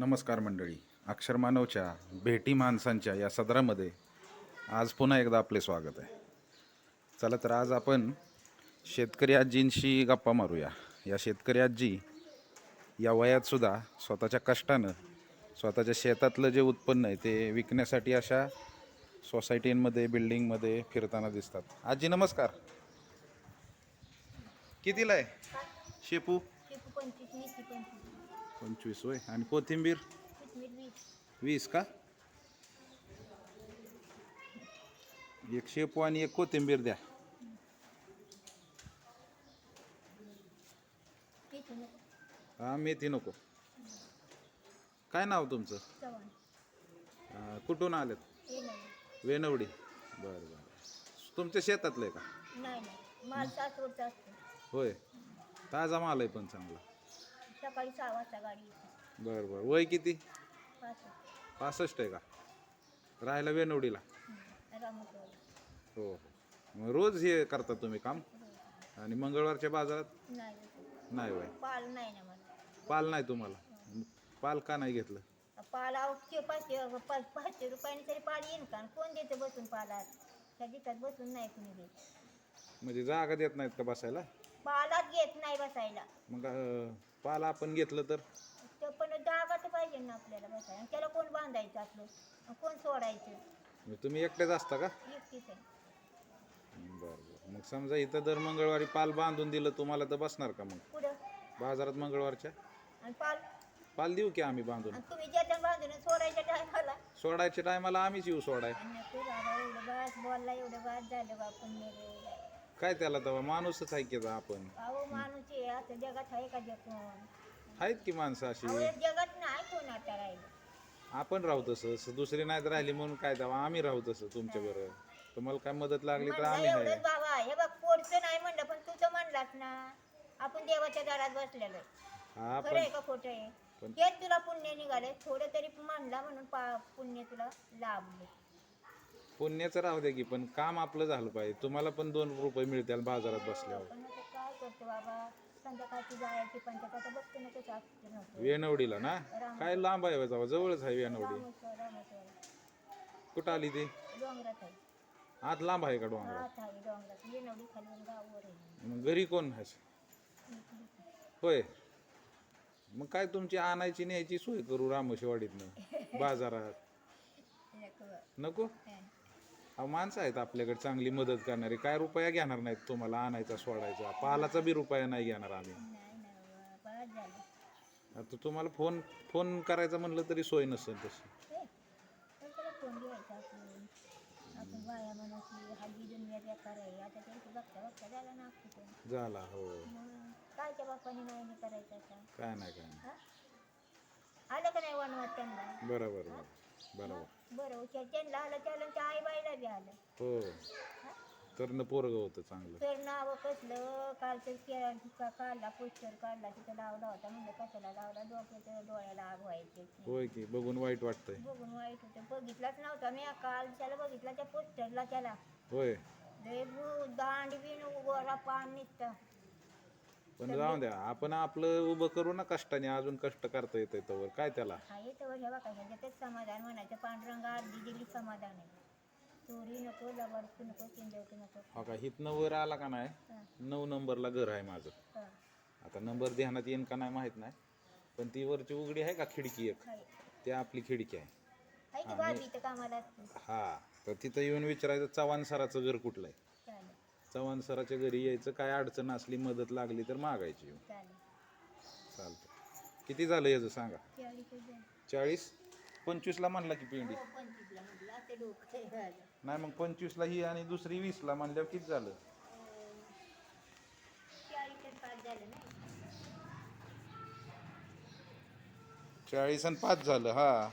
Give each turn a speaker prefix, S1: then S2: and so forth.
S1: नमस्कार मंडळी. अक्षर मानवच्या भेटी माणसांच्या या सदरामध्ये आज पुन्हा एकदा आपले स्वागत आहे. चला तर आज आपण शेतकरी आजींशी गप्पा मारूया. या शेतकरी आजी या वयातसुद्धा स्वतःच्या कष्टानं स्वतःच्या शेतातलं जे उत्पन्न आहे ते विकण्यासाठी अशा सोसायटींमध्ये बिल्डिंगमध्ये फिरताना दिसतात. आजी नमस्कार. कितीला आहे? शेपू?
S2: शेपू पंचवीस
S1: होय. आणि कोथिंबीर?
S2: वीस
S1: का? एक शेपू आणि एक कोथिंबीर द्या. हा मेथी नको. काय नाव तुमचं? कुठून आलेत? वेनवडी बरं बरं. तुमच्या शेतातलं आहे का? होय. ताजा माल आहे पण चांगला.
S2: सकाळी सहा वाजता गाडी येते.
S1: बरं बरं. वय किती?
S2: पाच
S1: पासष्ट आहे का? राहायला वेनवडीला हो हो. मग रोज हे करता तुम्ही काम? आणि मंगळवारच्या बाजारात?
S2: नाही.
S1: नाही वय.
S2: पाल नाही ना मला.
S1: पाल नाही तुम्हाला? पाल का नाही घेतलं?
S2: पाल आवते पाचशे पाच पाचशे रुपयाने तरी पाल येईन का? आणि कोण देते बसून पालात? त्या बसून नाही कुणी देत.
S1: म्हणजे जागा देत नाहीत का बसायला?
S2: पालात घेत नाही बसायला.
S1: मग अं, पाल आपण घेतलं तर?
S2: तर पण जागा तर पाहिजे ना आपल्याला बसायला. आणि त्याला कोण बांधायचं आपलं? आणि कोण सोडायचं?
S1: मग तुम्ही एकटेच असता का?
S2: एकटीच आहे.
S1: बरं बरं. मग समजा इथं दर मंगळवारी पाल बांधून दिलं तुम्हाला तर बसणार का मग?
S2: पुढं
S1: बाजारात मंगळवारच्या?
S2: आणि पाल?
S1: पाल देऊ की आम्ही बांधून?
S2: तुम्ही ज्याच्या बांधून सोडायच्या टायमाला?
S1: सोडायच्या टायमाला आम्हीच येऊ सोडाय.
S2: नको बाबा एवढं बास बोलला एवढं बास झालं
S1: काय त्याला तेव्हा? माणूसच आहे की आता आपण?
S2: अहो माणूस आहे. आता जगात आहे का जग कोण
S1: आहेत की माणसं अशी?
S2: अहो या जगात नाही कोण आता राहिलं?
S1: आपण राहू तसं स- दुसरी नाहीत राहिली म्हणून काय तेव्हा? आम्ही राहू तसं तुमच्या बरोबर तुम्हाला काय मदत लागली तर
S2: म्हणलं
S1: आम्ही आहे.
S2: एवढंच बाबा. हे बघ पोटचं नाही म्हणलं पण तू तर म्हणलास ना. आपण देवाच्या दारात बसलेलो आहे.
S1: हा
S2: खरं आहे
S1: पण
S2: का खोटं आहे?
S1: पण-
S2: हेच तुला पुण्य निघाले थोडं तरी म्हणला म्हणून पा पुण्य तुला लाभले
S1: पुण्याचं राहू दे की पण काम आपलं झालं पाहिजे. तुम्हाला पण दोन रुपये मिळतील बाजारात बसल्यावर.
S2: पण आता काय करतो बाबा संध्याकाळची जायची पंचायत बघतो ना
S1: वेनवडीला ना? काय लांब आहे जावा जवळच आहे
S2: रामेश्वर रामेश्वर.
S1: कुठं आली ती?
S2: डोंगरात आहे.
S1: आत लांब आहे का डोंगरात?
S2: हात आहे डोंगरात. ये नवडी खाली गावावर आहे.
S1: मग घरी कोण आहे होय. मग काय तुमची आणायची न्यायची सोय करू रामोशीवाडीतनं बाजारात.
S2: नको.
S1: नको. अहो माणसं आहेत आपल्याकडे चांगली मदत करणारी. काय रुपया घेणार नाहीत तुम्हाला आणायचा सोडायचा. पालाचा बी रुपया नाही घेणार आम्ही. आता तुम्हाला फोन फोन करायचा म्हणलं तरी सोय नसेल तशी.
S2: झाला
S1: हो.
S2: आता.
S1: काय नाही काय नाही. बरोबर बरोबर.
S2: बरं त्यांना आलं त्याला त्या आई बाईला बी आलं.
S1: हो? तर न पोरग होतं चांगलं.
S2: तर नाव कसलं? कालचं के- का काढला पोस्टर काढला तिथं लावला होता. म्हणजे कशाला लावला? डोक्याच्या डोळ्याला आग व्हायची.
S1: होय की बघून वाईट वाटतंय.
S2: बघून वाईट होतं. बघितलाच नव्हता मी. काल त्याला बघितला त्या पोस्टरला त्याला.
S1: होय.
S2: लय दांड बिन गोरा पान निघतं
S1: पण जाऊ द्या आपण आपलं उभं करू ना कष्टाने अजून कष्ट करता येतंय तवर. काय त्याला?
S2: हा येतं हे बघा ह्याच्यातच समाधान म्हणायचं पांढरंग अर्धी दिली समाधान आहे. चोरी नको जबरदस्ती नको चिंजवती नको.
S1: हो का? हितनं वर आला का नाही?
S2: हा,
S1: नऊ नंबरला घर आहे माझं.
S2: हा,
S1: आता नंबर ध्यानात येईन का नाही माहीत नाही पण ती वरची उघडी आहे का खिडकी एक?
S2: हाय.
S1: ती आपली खिडकी आहे.
S2: हाय की भाभी इथं कामाला असते.
S1: हा तर तिथं येऊन विचारायचं चव्हाण सराचं घर कुठलं आहे चव्हाण सराच्या घरी यायचं काय अडचण असली मदत लागली तर मागायची. येऊन चालतं किती झालं याचं सांगा?
S2: चाळीस?
S1: पंचवीसला म्हणला की पिंडी.
S2: हो.
S1: नाही मग पंचवीसला ही आणि दुसरी वीसला म्हणल्यावर किती झालं? चाळीस आणि पाच झालं हा.